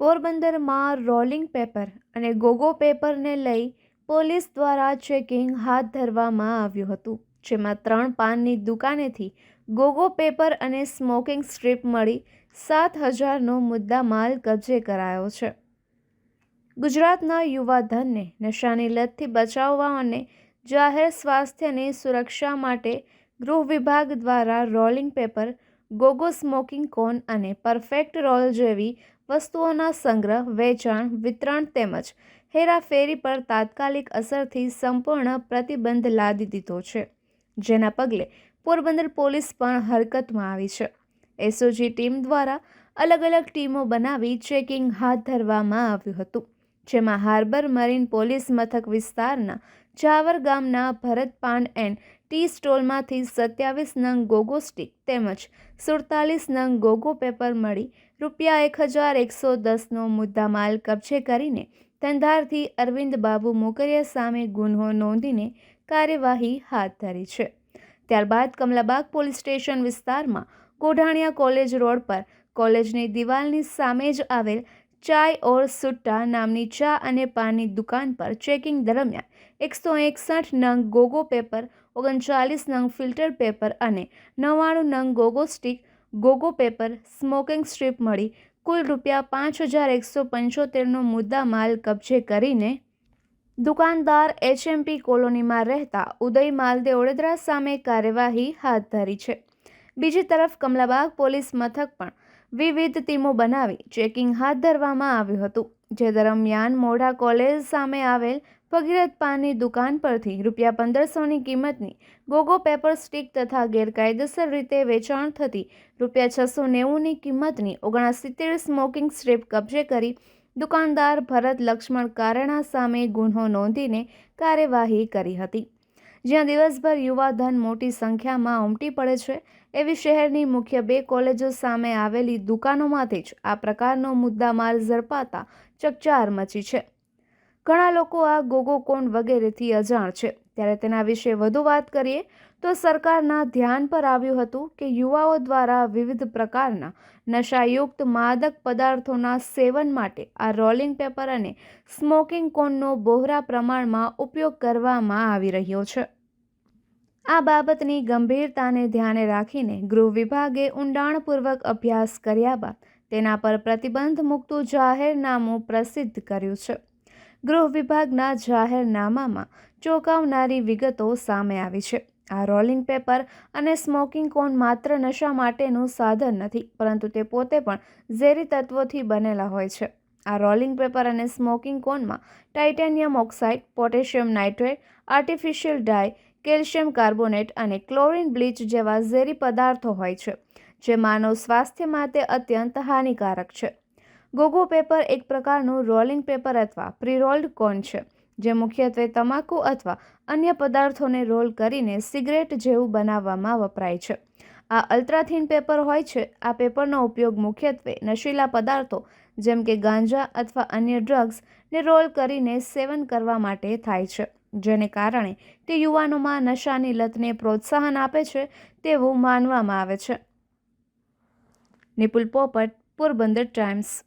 પોરબંદરમાં rolling paper અને ગોગો પેપરને લઈ પોલીસ દ્વારા ચેકિંગ હાથ ધરવામાં આવ્યું હતું, જેમાં ત્રણ પાનની દુકાનેથી ગોગો પેપર અને સ્મોકિંગ સ્ટ્રીપ મળી સાત હજારનો મુદ્દામાલ કબજે કરાયો છે. ગુજરાતના યુવાધનને નશાની લતથી બચાવવા અને જાહેર સ્વાસ્થ્યની સુરક્ષા માટે ગૃહ વિભાગ દ્વારા rolling paper, Gogo smoking cone અને પરફેક્ટ રોલ જેવી વસ્તુઓના સંગ્રહ, વેચાણ, વિતરણ તેમજ હેરાફેરી પર તાત્કાલિક અસરથી સંપૂર્ણ પ્રતિબંધ લાદી દીધો છે, જેના પગલે પોરબંદર પોલીસ પણ હરકતમાં આવી છે. એસઓજી ટીમ દ્વારા અલગ અલગ ટીમો બનાવી ચેકિંગ હાથ ધરવામાં આવ્યું હતું. જેમાં હાર્બર મરીન પોલીસ મથક વિસ્તારના જાવર ગામના ભરત પાન એન્ડ ટી સ્ટોલમાંથી સત્યાવીસ નંગ ગોગો સ્ટીક તેમજ સુડતાલીસ નંગ ગોગો પેપર મળી રૂપિયા એક હજાર એકસો દસનો મુદ્દામાલ કબજે કરીને ધંધારથી અરવિંદ બાબુ મોકરિયા સામે ગુન્હો નોંધીને કાર્યવાહી હાથ ધરી છે. ત્યારબાદ કમલાબાગ પોલીસ સ્ટેશન વિસ્તારમાં કોઢાણિયા કોલેજ રોડ પર કોલેજની દિવાલની સામે જ આવેલ ચાય ઓર સુટ્ટા નામની ચા અને પાનની દુકાન પર ચેકિંગ દરમિયાન એકસો એકસઠ નંગ ગોગો પેપર, ઓગણચાલીસ નંગ ફિલ્ટર પેપર અને નવ્વાણું નંગ Gogo stick, Gogo paper, smoking strip મળી. કુલ રૂપિયા પાંચ હજાર એકસો પંચોતેરનો મુદ્દા માલ કબજે કરીને દુકાનદાર એચએમપી કોલોનીમાં રહેતા ઉદય માલદે ઓડેદરા સામે કાર્યવાહી હાથ ધરી છે. બીજી તરફ કમલાબાગ પોલીસ મથક પણ વિવિધ ટીમો બનાવી ચેકિંગ હાથ ધરવામાં આવ્યું હતું. જે દરમિયાન મોઢા કોલેજ સામે આવેલ ભગીરથ પાનની દુકાન પરથી રૂપિયા પંદરસોની કિંમતની ગોગો પેપર સ્ટીક તથા ગેરકાયદેસર રીતે વેચાણ થતી રૂપિયા છસો નેવુંની કિંમતની ઓગણસિત્તેર સ્મોકિંગ સ્ટ્રીપ કબજે કરી દુકાનદાર ભરત લક્ષ્મણ કારણા સામે ગુન્હો નોંધીને કાર્યવાહી કરી હતી. જ્યાં દિવસભર યુવાધન મોટી સંખ્યામાં ઉમટી પડે છે એવી શહેરની મુખ્ય બે કોલેજો સામે આવેલી દુકાનોમાંથી જ આ પ્રકારનો મુદ્દામાલ ઝડપાતા ચકચાર મચી છે. ઘણા લોકો આ ગોગો કોણ વગેરેથી અજાણ છે. ત્યારે તેના વિશે વધુ વાત કરીએ તો સરકારના ધ્યાન પર આવ્યું હતું કે યુવાઓ દ્વારા વિવિધ પ્રકારના નશાયુક્ત માદક પદાર્થોના સેવન માટે આ રોલિંગ પેપર અને સ્મોકિંગ કોનનો બહોળા પ્રમાણમાં ઉપયોગ કરવામાં આવી રહ્યો છે. આ બાબતની ગંભીરતાને ધ્યાને રાખીને ગૃહ વિભાગે ઊંડાણપૂર્વક અભ્યાસ કર્યા બાદ તેના પર પ્રતિબંધ મૂકતું જાહેરનામું પ્રસિદ્ધ કર્યું છે. ગૃહ વિભાગના જાહેરનામામાં ચોંકાવનારી વિગતો સામે આવી છે. આ રોલિંગ પેપર અને સ્મોકિંગ કોન માત્ર નશા માટેનું સાધન નથી, પરંતુ તે પોતે પણ ઝેરી તત્વોથી બનેલા હોય છે. આ રોલિંગ પેપર અને smoking કોનમાં titanium oxide, potassium nitrate, artificial dye calcium carbonate અને ક્લોરિન બ્લીચ જેવા ઝેરી પદાર્થો હોય છે, જે માનવ સ્વાસ્થ્ય માટે અત્યંત હાનિકારક છે. ગોગો પેપર એક પ્રકારનું રોલિંગ પેપર અથવા પ્રી-રોલ્ડ કોન છે, જે મુખ્યત્વે તમાકુ અથવા અન્ય પદાર્થોને રોલ કરીને સિગરેટ જેવું બનાવવામાં વપરાય છે. આ અલ્ટ્રાથિન પેપર હોય છે, આ પેપરનો ઉપયોગ મુખ્યત્વે નશીલા પદાર્થો, જેમ કે ગાંજા અથવા અન્ય ડ્રગ્સને રોલ કરીને સેવન કરવા માટે થાય છે. જેને કારણે તે યુવાનોમાં નશાની લતને પ્રોત્સાહન આપે છે તેવું માનવામાં આવે છે. નિપુલ પોપટ, પોરબંદર ટાઈમ્સ.